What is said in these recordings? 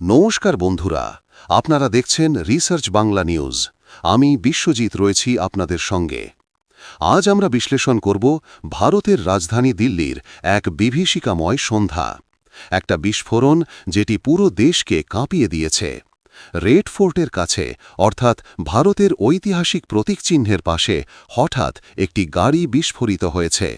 নমস্কার বন্ধুরা, আপনারা দেখছেন রিসার্চ বাংলা নিউজ আমি বিশ্বজিৎ রয়েছি আপনাদের সঙ্গে। আজ আমরা বিশ্লেষণ করব ভারতের রাজধানী দিল্লির এক বিভীষিকাময় সন্ধ্যা। একটা বিস্ফোরণ যেটি পুরো দেশকে কাঁপিয়ে দিয়েছে। রেড ফোর্টের কাছে, অর্থাৎ ভারতের ঐতিহাসিক প্রতীকচিহ্নের পাশে, হঠাৎ একটি গাড়ি বিস্ফোরিত হয়েছে।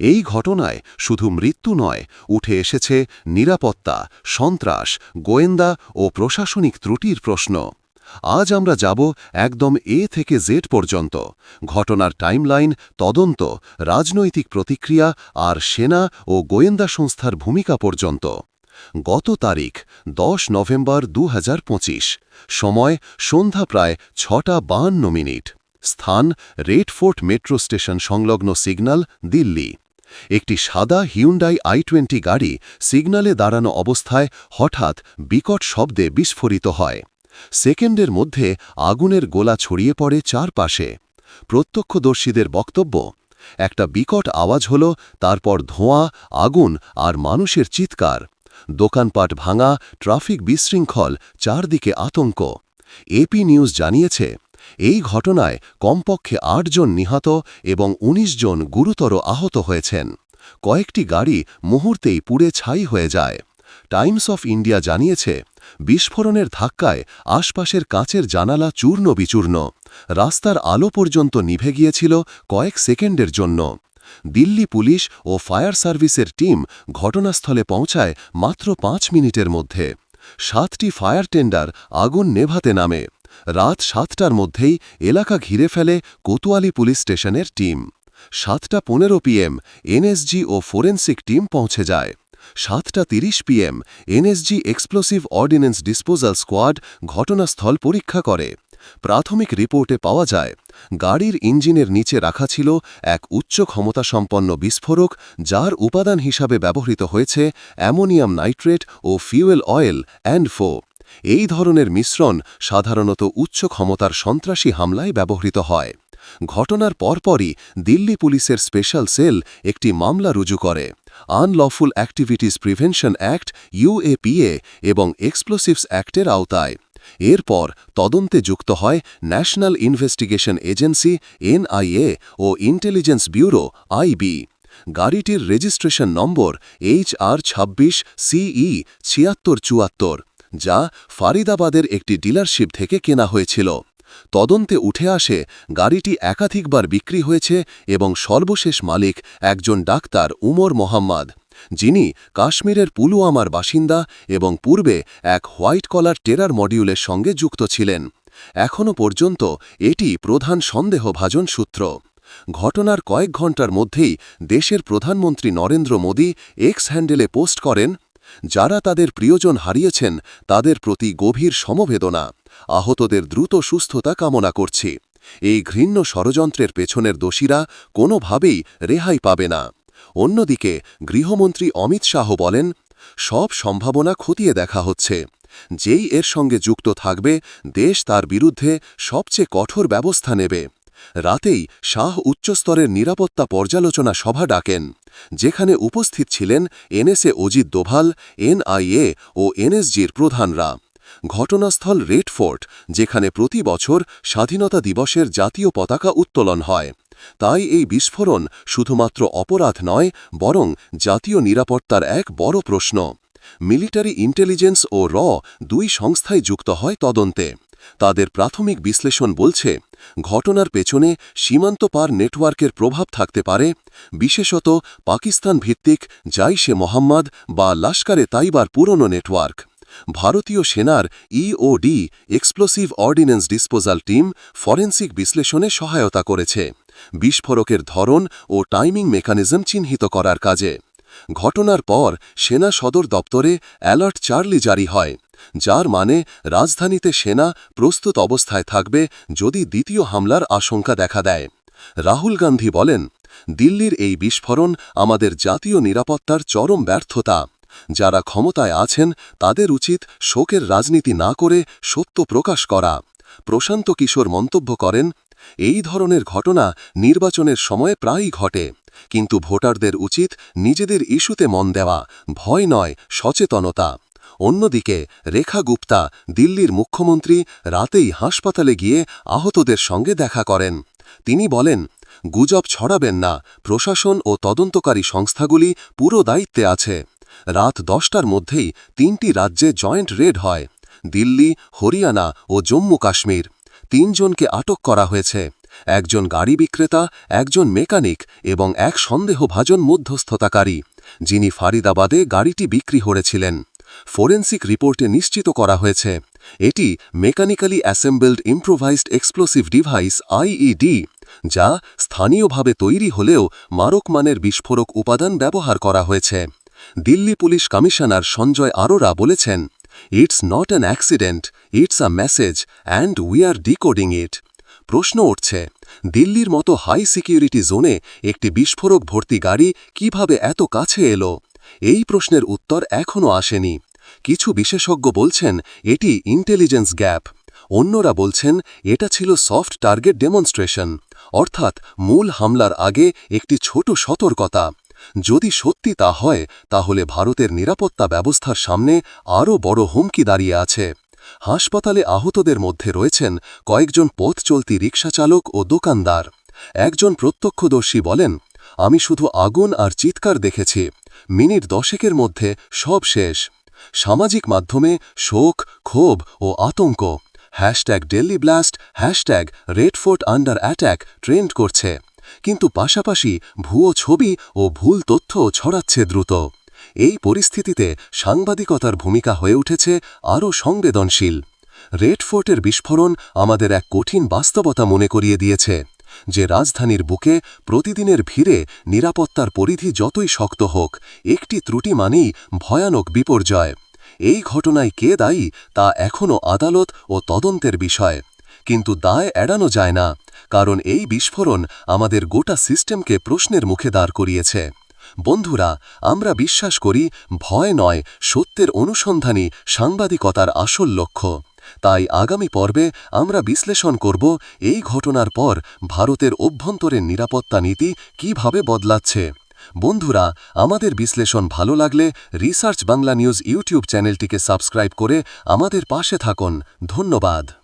এই ঘটনায় শুধু মৃত্যু নয়, উঠে এসেছে নিরাপত্তা, সন্ত্রাস, গোয়েন্দা ও প্রশাসনিক ত্রুটির প্রশ্ন। আজ আমরা যাব একদম এ থেকে জেড পর্যন্ত। ঘটনার টাইমলাইন, তদন্ত, রাজনৈতিক প্রতিক্রিয়া আর সেনা ও গোয়েন্দা সংস্থার ভূমিকা পর্যন্ত। গত তারিখ, দশ নভেম্বর দু হাজার পঁচিশ। সময়, সন্ধ্যা প্রায় ছটা বাহান্ন মিনিট। স্থান রেড ফোর্ট মেট্রো স্টেশন সংলগ্ন সিগন্যাল দিল্লি। একটি সাদা হিউন্ডাই আই টোয়েন্টি গাড়ি সিগন্যালে দাঁড়ানো অবস্থায় হঠাৎ বিকট শব্দে বিস্ফোরিত হয়। সেকেন্ডের মধ্যে আগুনের গোলা ছড়িয়ে পড়ে চারপাশে। প্রত্যক্ষদর্শীদের বক্তব্য, একটা বিকট আওয়াজ হল, তারপর ধোঁয়া, আগুন আর মানুষের চিৎকার। দোকানপাট ভাঙা, ট্রাফিক বিশৃঙ্খল, চারদিকে আতঙ্ক। এপি নিউজ জানিয়েছে এই ঘটনায় কমপক্ষে আটজন নিহত এবং ১৯ জন গুরুতর আহত হয়েছেন। কয়েকটি গাড়ি মুহূর্তেই পুড়ে ছাই হয়ে যায়। টাইমস অফ ইন্ডিয়া জানিয়েছে, বিস্ফোরণের ধাক্কায় আশপাশের কাঁচের জানালা চূর্ণ বিচূর্ণ রাস্তার আলো পর্যন্ত নিভে গিয়েছিল কয়েক সেকেন্ডের জন্য। দিল্লি পুলিশ ও ফায়ার সার্ভিসের টিম ঘটনাস্থলে পৌঁছায় মাত্র পাঁচ মিনিটের মধ্যে। সাতটি ফায়ার টেন্ডার আগুন নেভাতে নামে। রাত সাতটার মধ্যেই এলাকা ঘিরে ফেলে কোতোয়ালি পুলিশ স্টেশনের টিম। সাতটা পনেরো পিএম, এনএসজি ও ফোরেন্সিক টিম পৌঁছে যায়। সাতটা তিরিশ PM, NSG explosive ordnance disposal squad ঘটনাস্থল পরীক্ষা করে। প্রাথমিক রিপোর্টে পাওয়া যায়, গাড়ির ইঞ্জিনের নিচে রাখা ছিল এক উচ্চ ক্ষমতাসম্পন্ন বিস্ফোরক, যার উপাদান হিসাবে ব্যবহৃত হয়েছে অ্যামোনিয়াম নাইট্রেট ও ফিউয়েল অয়েল অ্যান্ড ফো। এই ধরনের মিশ্রণ সাধারণত উচ্চ ক্ষমতার সন্ত্রাসী হামলায় ব্যবহৃত হয়। ঘটনার পরপরই দিল্লি পুলিশের স্পেশাল সেল একটি মামলা রুজু করে। Unlawful activities prevention act UAPA এবং এক্সপ্লোসিভস অ্যাক্টের আওতায়। এরপর তদন্তে যুক্ত হয় ন্যাশনাল ইনভেস্টিগেশন এজেন্সি, এনআইএ ও ইন্টেলিজেন্স ব্যুরো আইবি গাড়িটির রেজিস্ট্রেশন নম্বর এইচ আর ছাব্বিশ সিই ছিয়াত্তর চুয়াত্তর। যা ফারিদাবাদের একটি ডিলারশিপ থেকে কেনা হয়েছিল। তদন্তে উঠে আসে, গাড়িটি একাধিকবার বিক্রি হয়েছে এবং সর্বশেষ মালিক একজন ডাক্তার উমর মোহাম্মদ, যিনি কাশ্মীরের পুলওয়ামার বাসিন্দা এবং পূর্বে এক হোয়াইট কলার টেরার মডিউলের সঙ্গে যুক্ত ছিলেন। এখনও পর্যন্ত এটি প্রধান সন্দেহভাজন সূত্র। ঘটনার কয়েক ঘণ্টার মধ্যেই দেশের প্রধানমন্ত্রী নরেন্দ্র মোদী এক্স হ্যান্ডেলে পোস্ট করেন যারা তাদের প্রিয়জন হারিয়েছেন, তাদের প্রতি গভীর সমবেদনা। আহতদের দ্রুত সুস্থতা কামনা করছি। এই ঘৃণ্য ষড়যন্ত্রের পেছনের দোষীরা কোনোভাবেই রেহাই পাবে না। অন্যদিকে, গৃহমন্ত্রী অমিত শাহ বলেন, সব সম্ভাবনা খতিয়ে দেখা হচ্ছে। যেই এর সঙ্গে যুক্ত থাকবে, দেশ তার বিরুদ্ধে সবচেয়ে কঠোর ব্যবস্থা নেবে। রাতেই শাহ উচ্চস্তরের নিরাপত্তা পর্যালোচনা সভা ডাকেন, যেখানে উপস্থিত ছিলেন এনএসএ অজিত দোভাল, এনআইএ ও এনএসজির প্রধানরা। ঘটনাস্থল রেড ফোর্ট, যেখানে প্রতি বছর স্বাধীনতা দিবসের জাতীয় পতাকা উত্তোলন হয়। তাই এই বিস্ফোরণ শুধুমাত্র অপরাধ নয়, বরং জাতীয় নিরাপত্তার এক বড় প্রশ্ন। মিলিটারি ইন্টেলিজেন্স ও র দুই সংস্থায় যুক্ত হয় তদন্তে। তাদের প্রাথমিক বিশ্লেষণ বলছে, ঘটনার পেছনে সীমান্ত পার নেটওয়ার্কের প্রভাব থাকতে পারে, বিশেষত পাকিস্তান ভিত্তিক জাইশে মোহাম্মদ বা লাস্কারে তাইবার পুরনো নেটওয়ার্ক। ভারতীয় সেনার EOD explosive ordnance disposal team forensic বিশ্লেষণে সহায়তা করেছে। বিস্ফোরকের ধরন ও টাইমিং মেকানিজম চিহ্নিত করার কাজে। ঘটনার পর সেনা সদর দপ্তরে অ্যালার্ট চার্লি জারি হয়, যার মানে রাজধানীতে সেনা প্রস্তুত অবস্থায় থাকবে যদি দ্বিতীয় হামলার আশঙ্কা দেখা দেয়। রাহুল গান্ধী বলেন, দিল্লির এই বিস্ফোরণ আমাদের জাতীয় নিরাপত্তার চরম ব্যর্থতা। যারা ক্ষমতায় আছেন, তাদের উচিত শোকের রাজনীতি না করে সত্য প্রকাশ করা। প্রশান্ত কিশোর মন্তব্য করেন, এই ধরনের ঘটনা নির্বাচনের সময় প্রায়ই ঘটে। কিন্তু ভোটারদের উচিত নিজেদের ইস্যুতে মন দেওয়া, ভয় নয়, সচেতনতা। অন্যদিকে, রেখা গুপ্তা দিল্লির মুখ্যমন্ত্রী রাতেই হাসপাতালে গিয়ে আহতদের সঙ্গে দেখা করেন। তিনি বলেন, গুজব ছড়াবেন না, প্রশাসন ও তদন্তকারী সংস্থাগুলি পুরো দায়িত্বে আছে। রাত দশটার মধ্যেই তিনটি রাজ্যে জয়েন্ট রেড হয়, দিল্লি, হরিয়ানা ও জম্মু কাশ্মীর। তিনজনকে আটক করা হয়েছে। একজন গাড়ি বিক্রেতা, একজন মেকানিক এবং এক সন্দেহভাজন মধ্যস্থতাকারী, যিনি ফারিদাবাদে গাড়িটি বিক্রি করেছিলেন। ফোরেন্সিক রিপোর্টে নিশ্চিত করা হয়েছে, এটি mechanically assembled improvised explosive device IED যা স্থানীয়ভাবে তৈরি হলেও মারকমানের বিস্ফোরক উপাদান ব্যবহার করা হয়েছে। দিল্লি পুলিশ কমিশনার সঞ্জয় আরোরা বলেছেন, it's not an accident, it's a message, and we are decoding it. প্রশ্ন উঠছে, দিল্লির মতো হাই সিকিউরিটি জোনে একটি বিস্ফোরক ভর্তি গাড়ি কীভাবে এত কাছে এলো? এই প্রশ্নের উত্তর এখনও আসেনি। কিছু বিশেষজ্ঞ বলছেন, এটি ইন্টেলিজেন্স গ্যাপ অন্যরা বলছেন, এটা ছিল সফট টার্গেট ডেমনস্ট্রেশন অর্থাৎ মূল হামলার আগে একটি ছোট সতর্কতা। যদি সত্যি তা হয়, তাহলে ভারতের নিরাপত্তা ব্যবস্থার সামনে আরও বড় হুমকি দাঁড়িয়ে আছে। হাসপাতালে আহতদের মধ্যে রয়েছেন কয়েকজন পথ চলতি রিক্সাচালক ও দোকানদার। একজন প্রত্যক্ষদর্শী বলেন, আমি শুধু আগুন আর চিৎকার দেখেছি। মিনিট দশেকের মধ্যে সব শেষ। সামাজিক মাধ্যমে শোক, ক্ষোভ ও আতঙ্ক। Hashtag Delhi blast, hashtag red fort under attack trend করছে। কিন্তু পাশাপাশি ভুয়ো ছবি ও ভুল তথ্যও ছড়াচ্ছে দ্রুত। এই পরিস্থিতিতে সাংবাদিকতার ভূমিকা হয়ে উঠেছে আরও সংবেদনশীল। রেড ফোর্টের বিস্ফোরণ আমাদের এক কঠিন বাস্তবতা মনে করিয়ে দিয়েছে, যে রাজধানীর বুকে প্রতিদিনের ভিড়ে নিরাপত্তার পরিধি যতই শক্ত হোক, একটি ত্রুটি মানেই ভয়ানক বিপর্যয়। এই ঘটনায় কে দায়ী তা এখনও আদালত ও তদন্তের বিষয়। কিন্তু দায় এড়ানো যায় না, কারণ এই বিস্ফোরণ আমাদের গোটা সিস্টেমকে প্রশ্নের মুখে দাঁড় করিয়েছে। বন্ধুরা, আমরা বিশ্বাস করি ভয় নয়, সত্যের অনুসন্ধানই সাংবাদিকতার আসল লক্ষ্য। তাই আগামী পর্বে আমরা বিশ্লেষণ করব এই ঘটনার পর ভারতের অভ্যন্তরের নিরাপত্তা নীতি কীভাবে বদলাচ্ছে। বন্ধুরা, আমাদের বিশ্লেষণ ভালো লাগলে রিসার্চ বাংলা নিউজ ইউটিউব চ্যানেলটিকে সাবস্ক্রাইব করে আমাদের পাশে থাকুন। ধন্যবাদ।